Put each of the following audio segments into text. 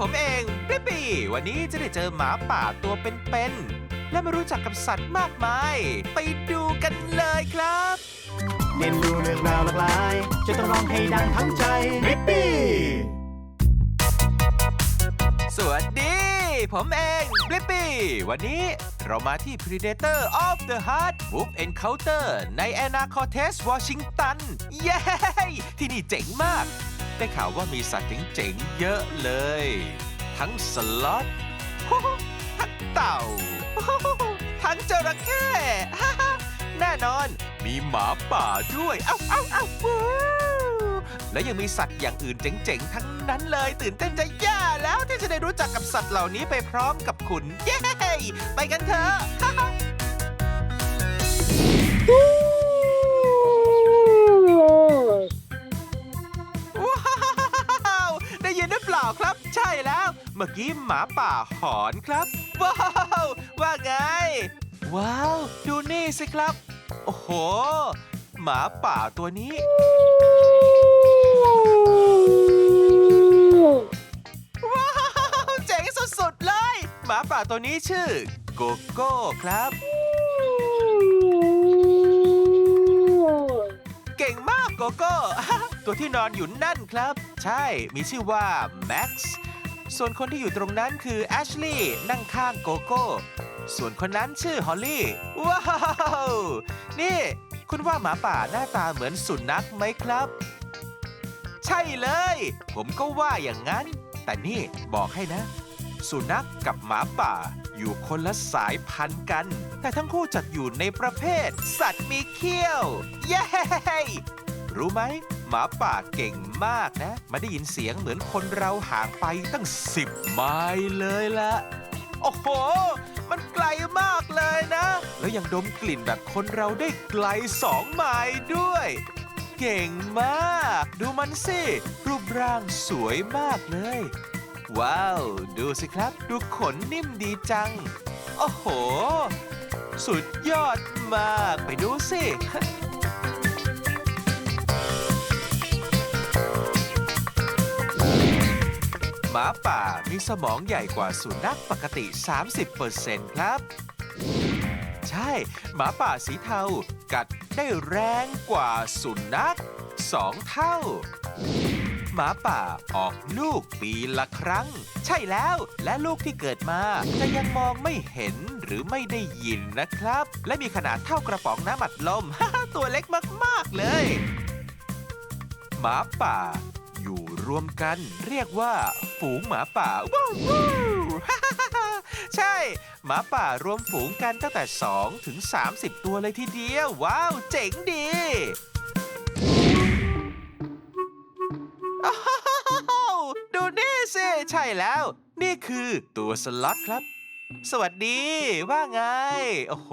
ผมเองปิ๊ปปี้วันนี้จะได้เจอหมาป่าตัวเป็นๆ และมารู้จักกับสัตว์มากมาย ไปดูกันเลยครับ เรียนรู้เรื่องราวหลากหลาย จะต้องร้องให้ดังทั้งใจริปปี้สวัสดี ผมเองบลิปปี้วันนี้เรามาที่ Predator of the Heart Book Encounter ใน Anacortes Washington เย้ที่นี่เจ๋งมาก ได้ข่าวว่ามีสัตว์เจ๋งๆ เยอะเลย ทั้งสล็อตทั้งเต่า ทั้งจระเข้แน่นอน มีหมาป่าด้วย เอ้าเอ้าเอ้าวู้และยังมีสัตว์อย่างอื่นเจ๋งๆ ทั้งนั้นเลย ตื่นเต้นจะย่าแล้วที่จะได้รู้จักกับสัตว์เหล่านี้ไปพร้อมกับคุณ เย้ ไปกันเถอะ มื่อกี้หมาป่าหอนครับ ว้าว ว่าไง ว้าว ดูนี่สิครับ โอ้โห หมาป่าตัวนี้ ว้าว เจ๋งสุดๆเลย หมาป่าตัวนี้ชื่อ โกโก้ครับ เก่งมากโกโก้ ตัวที่นอนอยู่นั่นครับ ใช่ มีชื่อว่าแม็กซ์ ส่วนคนที่อยู่ตรงนั้นคือแอชลีย์นั่งข้างโกโก้ ส่วนคนนั้นชื่อฮอลลี่ ว้าว นี่ คุณว่าหมาป่าหน้าตาเหมือนสุนัขไหมครับ ใช่เลย ผมก็ว่าอย่างนั้น แต่นี่บอกให้นะ สุนัขกับหมาป่า อยู่คนละสายพันธุ์กัน แต่ทั้งคู่จัดอยู่ในประเภท สัตว์มีเขี้ยว เย้ รู้ไหม มาป่าเก่งมากนะมาได้ยินเสียงเหมือนคนเราห่างไปตั้งสิบไมล์เลยละ โอ้โห มันไกลมากเลยนะ แล้วยังดมกลิ่นแบบคนเราได้ไกลสองไมล์ด้วย เก่งมาก ดูมันสิ รูปร่างสวยมากเลย ว้าว ดูสิครับ ดูขนนิ่มดีจัง โอ้โห สุดยอดมาก ไปดูสิ หมาป่ามีสมองใหญ่กว่าสุนัขปกติ 30%ครับ ใช่ หมาป่าสีเทากัดได้แรงกว่าสุนัขสองเท่า หมาป่าออกลูกปีละครั้ง ใช่แล้วและลูกที่เกิดมาจะยังมองไม่เห็นหรือไม่ได้ยินนะครับ และมีขนาดเท่ากระป๋องน้ำอัดลม ตัวเล็กมาก ๆ เลย หมาป่าอยู่รวมกันเรียกว่า ฝูงหมาป่าว้าวว้าวใช่ หมาป่ารวมฝูงกันตั้งแต่ 2 ถึง 30 ตัวเลยทีเดียว ว้าว เจ๋งดีดูนี่สิใช่แล้ว นี่คือตัวสล็อตครับ สวัสดี ว่าไง โอ้โห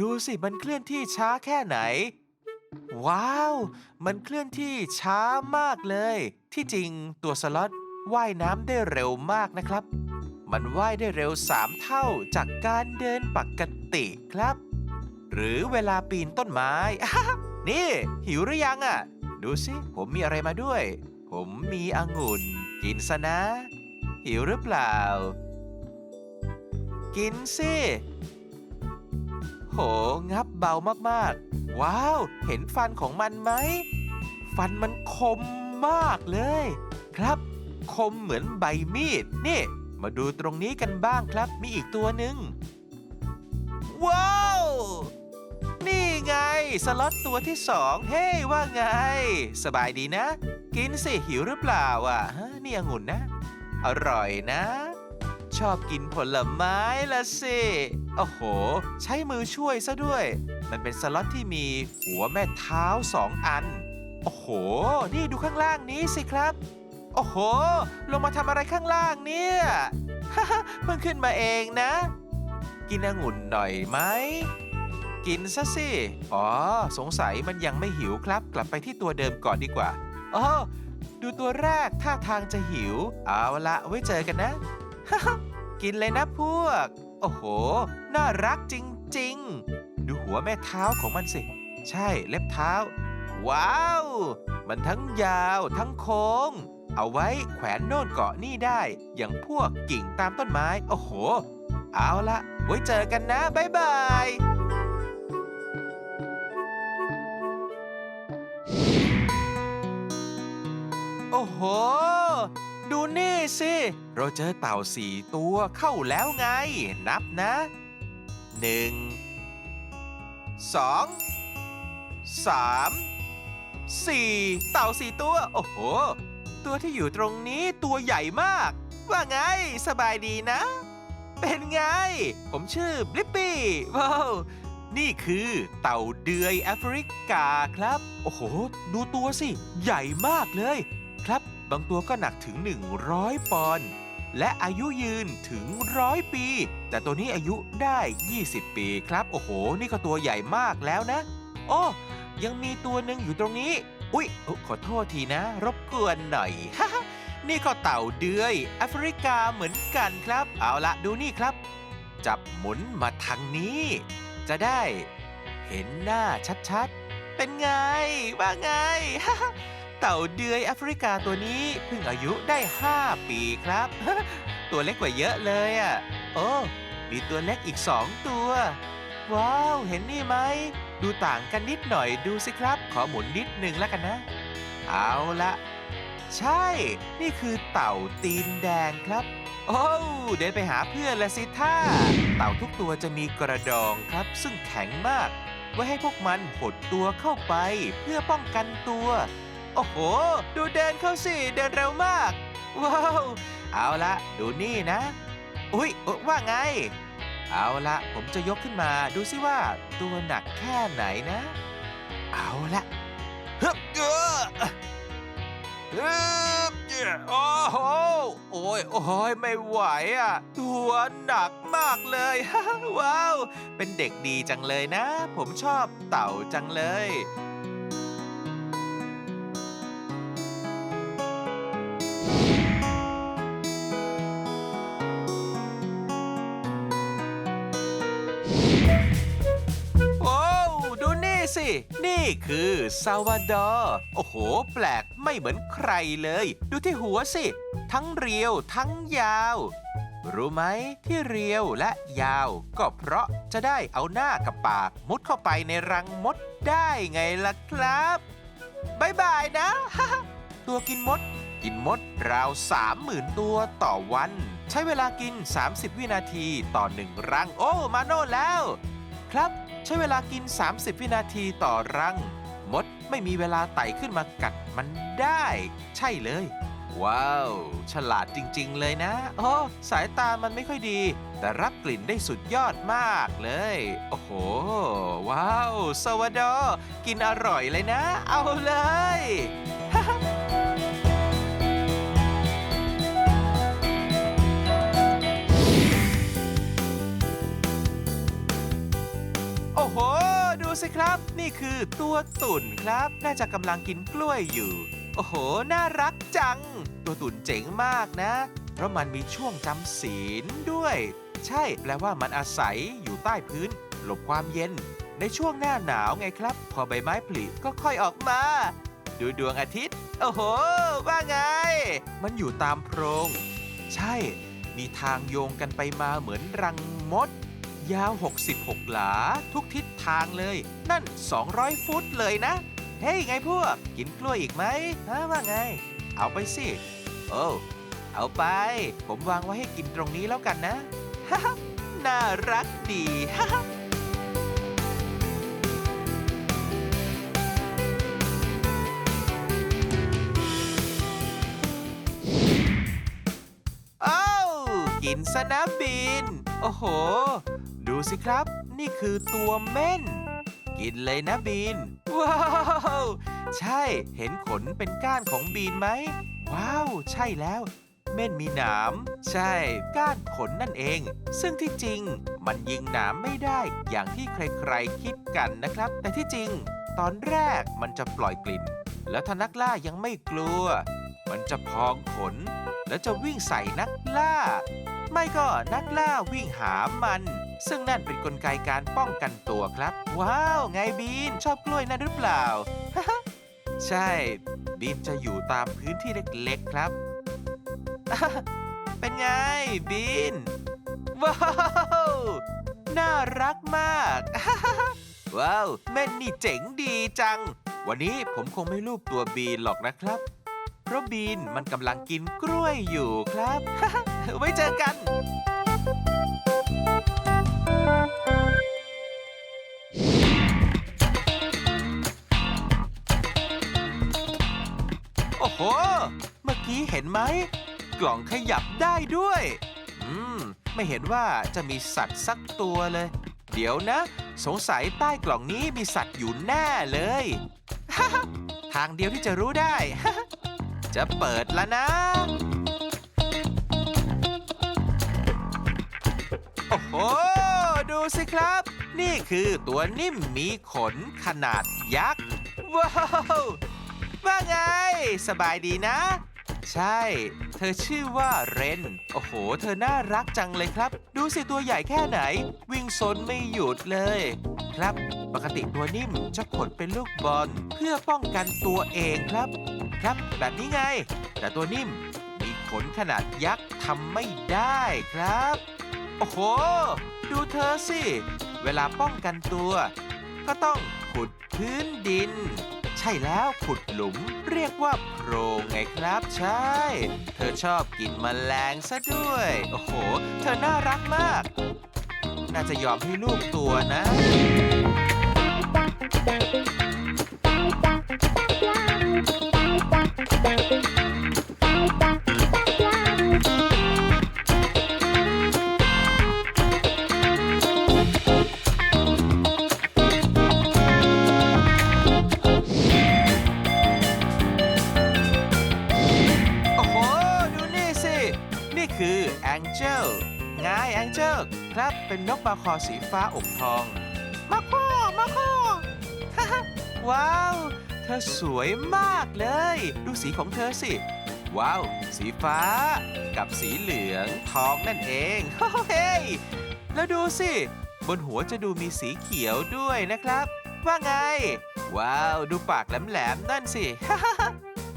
ดูสิ มันเคลื่อนที่ช้าแค่ไหน ว้าว มันเคลื่อนที่ช้ามากเลย ที่จริงตัวสล็อต ว่ายน้ำได้เร็วมากนะครับ มันว่ายได้เร็ว 3 เท่าจากการเดินปกติครับ หรือเวลาปีนต้นไม้ นี่ หิวหรือยังอะ่ะ ดูสิ ผมมีอะไรมาด้วย ผมมีองุ่น กินซะนะ หิวหรือเปล่า กินสิ โห งับเบามากๆ ว้าว เห็นฟันของมันไหม ฟันมันคมมากเลย ครับ คมเหมือนใบมีด นี่ มาดูตรงนี้กันบ้างครับ มีอีกตัวหนึ่ง ว้าว นี่ไง สล็อตตัวที่สองเฮ้ยว่าไง สบายดีนะ กินสิหิวหรือเปล่าอะฮะนี่องุ่นนะ อร่อยนะ ชอบกินผลไม้ละสิ โอ้โห ใช้มือช่วยซะด้วย มันเป็นสล็อตที่มีหัวแม่เท้าสองอัน โอ้โห นี่ดูข้างล่างนี้สิครับ โอ้โห ลงมาทำอะไรข้างล่างเนี่ย เพิ่งขึ้นมาเองนะ กินองุ่นหน่อยไหม กินซะสิ อ๋อ สงสัยมันยังไม่หิวครับ กลับไปที่ตัวเดิมก่อนดีกว่าอ๋อดูตัวแรกท่าทางจะหิว เอาละไว้เจอกันนะ กินเลยนะพวก โอ้โห น่ารักจริง ๆ ดูหัวแม่เท้าของมันสิ ใช่เล็บเท้า ว้าว มันทั้งยาวทั้งโค้ง เอาไว้แขวนโน่นเกาะนี่ได้ อย่างพวกกิ่งตามต้นไม้ โอ้โห เอาละไว้เจอกันนะบ๊ายบายโอ้โห ดูนี่สิ เราเจอเต่าสี่ตัวเข้าแล้วไง นับนะหนึ่งสองสามสี่เต่าสี่ตัว โอ้โห ตัวที่อยู่ตรงนี้ตัวใหญ่มาก ว่าไง สบายดีนะ เป็นไง ผมชื่อบลิปปี้ว้าวนี่คือเต่าเดือยแอฟริกาครับ โอ้โห ดูตัวสิ ใหญ่มากเลย ครับ บางตัวก็หนักถึง 100 ปอนด์และอายุยืนถึงร้อยปี แต่ตัวนี้อายุได้ 20 ปีครับ โอ้โห นี่ก็ตัวใหญ่มากแล้วนะ โอ้ ยังมีตัวหนึ่งอยู่ตรงนี้ อุ๊ย ขอโทษทีนะ รบกวนหน่อย นี่ก็เต่าเดือยแอฟริกาเหมือนกันครับ เอาละดูนี่ครับ จับหมุนมาทางนี้ จะได้เห็นหน้าชัดๆ เป็นไง ว่าไง เต่าเดือยแอฟริกาตัวนี้เพิ่งอายุได้ 5 ปีครับ ตัวเล็กกว่าเยอะเลยอะ โอ้ มีตัวเล็กอีก2ตัว ว้าว เห็นนี่ไหม ดูต่างกันนิดหน่อยดูสิครับ ขอหมุนนิดนึงแล้วกันนะ เอาละใช่ นี่คือเต่าตีนแดงครับ โอ้เดินไปหาเพื่อนละสิท่า เต่าทุกตัวจะมีกระดองครับ ซึ่งแข็งมาก ไว้ให้พวกมันหดตัวเข้าไปเพื่อป้องกันตัว โอ้โห ดูเดินเข้าสิ เดินเร็วมาก ว้าว เอาละดูนี่นะ อุ๊ยว่าไง เอาละผมจะยกขึ้นมาดูสิว่าตัวหนักแค่ไหนนะ เอาละฮึบเออฮึบเอ้อโอ้โหโอ้ยโอ้ยไม่ไหวอะ ตัวหนักมากเลย ว้าว เป็นเด็กดีจังเลยนะ ผมชอบเต่าจังเลย คือซาวาดอร์โอ้โห แปลกไม่เหมือนใครเลย ดูที่หัวสิ ทั้งเรียวทั้งยาว รู้ไหมที่เรียวและยาว ก็เพราะจะได้เอาหน้ากับปากมุดเข้าไปในรังมดได้ไงล่ะครับบายบายนะ ตัวกินมด กินมดราว30,000 ตัวต่อวัน ใช้เวลากิน 30 วินาทีต่อหนึ่งรัง โอ้ มาโน่แล้ว ครับ ใช้เวลากิน 30 วินาทีต่อรัง มดไม่มีเวลาไต่ขึ้นมากัดมันได้ ใช่เลย ว้าว ฉลาดจริงๆเลยนะโอ้สายตามันไม่ค่อยดี แต่รับกลิ่นได้สุดยอดมากเลย โอ้โห ว้าวสวัสดอกินอร่อยเลยนะ เอาเลย สิครับ นี่คือตัวตุ่นครับ น่าจะกำลังกินกล้วยอยู่ โอ้โห น่ารักจัง ตัวตุ่นเจ๋งมากนะ เพราะมันมีช่วงจำศีลด้วย ใช่ แปลว่ามันอาศัยอยู่ใต้พื้น หลบความเย็น ในช่วงหน้าหนาวไงครับ พอใบไม้ผลิก็ค่อยออกมา ดูดวงอาทิตย์ โอ้โห ว่าไง มันอยู่ตามโพรง ใช่ มีทางโยงกันไปมาเหมือนรังมด ยาว 66 หลา ทุกทิศทางเลย นั่น 200 ฟุตเลยนะ เฮ้ยไงพวก กินกล้วยอีกไหมฮะว่าไง เอาไปสิ โอ้เอาไป ผมวางไว้ให้กินตรงนี้แล้วกันนะฮ่าฮน่ารักดีฮ่าฮ่าเอ้ากินสนะบิน โอ้โห ดูสิครับ นี่คือตัวเม่น กินเลยนะบีน ว้าว ใช่เห็นขนเป็นก้านของบีนไหม ว้าว ใช่แล้วเม่นมีหนาม ใช่ ก้านขนนั่นเอง ซึ่งที่จริง มันยิงหนามไม่ได้อย่างที่ใครๆคิดกันนะครับ แต่ที่จริง ตอนแรกมันจะปล่อยกลิ่น แล้วถ้านักล่ายังไม่กลัว มันจะพองขน แล้วจะวิ่งใส่นักล่า ไม่ก็นักล่าวิ่งหามัน ซึ่งนั่นเป็นนกลไกการป้องกันตัวครับ ว้าว ไงบีน ชอบกล้วยนั่นหรือเปล่า ใช่ บีนจะอยู่ตามพื้นที่เล็กๆครับ เป็นไง บีน ว้าว น่ารักมาก ว้าว แม่นนี่เจ๋งดีจัง วันนี้ผมคงไม่รูปตัวบีนหรอกนะครับ เพราะบีนมันกำลังกินกล้วยอยู่ครับ ไว้เจอกัน โอ้โห เมื่อกี้เห็นไหม กล่องขยับได้ด้วย อืม ไม่เห็นว่าจะมีสัตว์สักตัวเลย เดี๋ยวนะ สงสัยใต้กล่องนี้มีสัตว์อยู่แน่เลย ทางเดียวที่จะรู้ได้ จะเปิดแล้วนะ โอ้โห ดูสิครับ นี่คือตัวนิ่มมีขนขนาดยักษ์ ว้าว ว่าไง สบายดีนะ ใช่ เธอชื่อว่าเรน โอ้โห เธอน่ารักจังเลยครับ ดูสิตัวใหญ่แค่ไหน วิ่งซนไม่หยุดเลย ครับ ปกติตัวนิ่มจะขนเป็นลูกบอลเพื่อป้องกันตัวเองครับ ครับแบบนี้ไง แต่ตัวนิ่มมีขนขนาดยักษ์ทำไม่ได้ครับ โอ้โห ดูเธอสิ เวลาป้องกันตัว ก็ต้องขุดพื้นดิน ช่แล้วขุดหลุม เรียกว่าโพรงไงครับ ใช่ เธอชอบกินแมลงซะด้วย โอ้โห เธอน่ารักมาก น่าจะยอมให้ลูกตัวนะ เจลครับเป็นนกมาคอสีฟ้าอกทอง มาคอมาคอว้าว เธอสวยมากเลย ดูสีของเธอสิ ว้าว สีฟ้า กับสีเหลืองทองนั่นเองเฮ้ยแล้วดูสิ บนหัวจะดูมีสีเขียวด้วยนะครับ ว่าไง ว้าว ดูปากแหลมๆนั่นสิ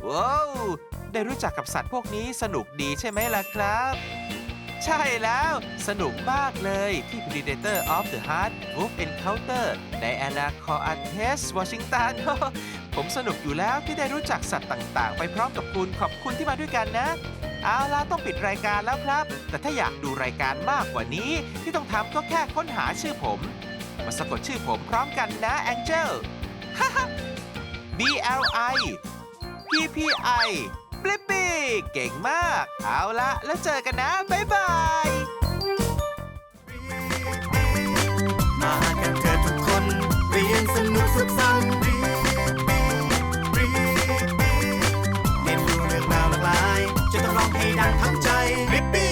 ว้าวได้รู้จักกับสัตว์พวกนี้สนุกดีใช่ไหมล่ะครับ ใช่แล้ว สนุกมากเลยที่ Predator of the Heart Wolf Encounter ใน Anacortes Washington ผมสนุกอยู่แล้วที่ได้รู้จักสัตว์ต่างๆ ไปพร้อมกับคุณขอบคุณที่มาด้วยกันนะ เอาล่ะต้องปิดรายการแล้วครับ แต่ถ้าอยากดูรายการมากกว่านี้ ที่ต้องทำก็แค่ค้นหาชื่อผม มาสะกดชื่อผมพร้อมกันนะ Angel B L I P P I บลิปปี้เก่งมาก เอาละแล้วเจอกันนะ บ๊ายบาย มากันเถิดทุกคน เรียนสนุกสุขสันต์เรียนรู้เรื่องราวหลากหลาย จะต้องร้องให้ดังทั้งใจริบบิ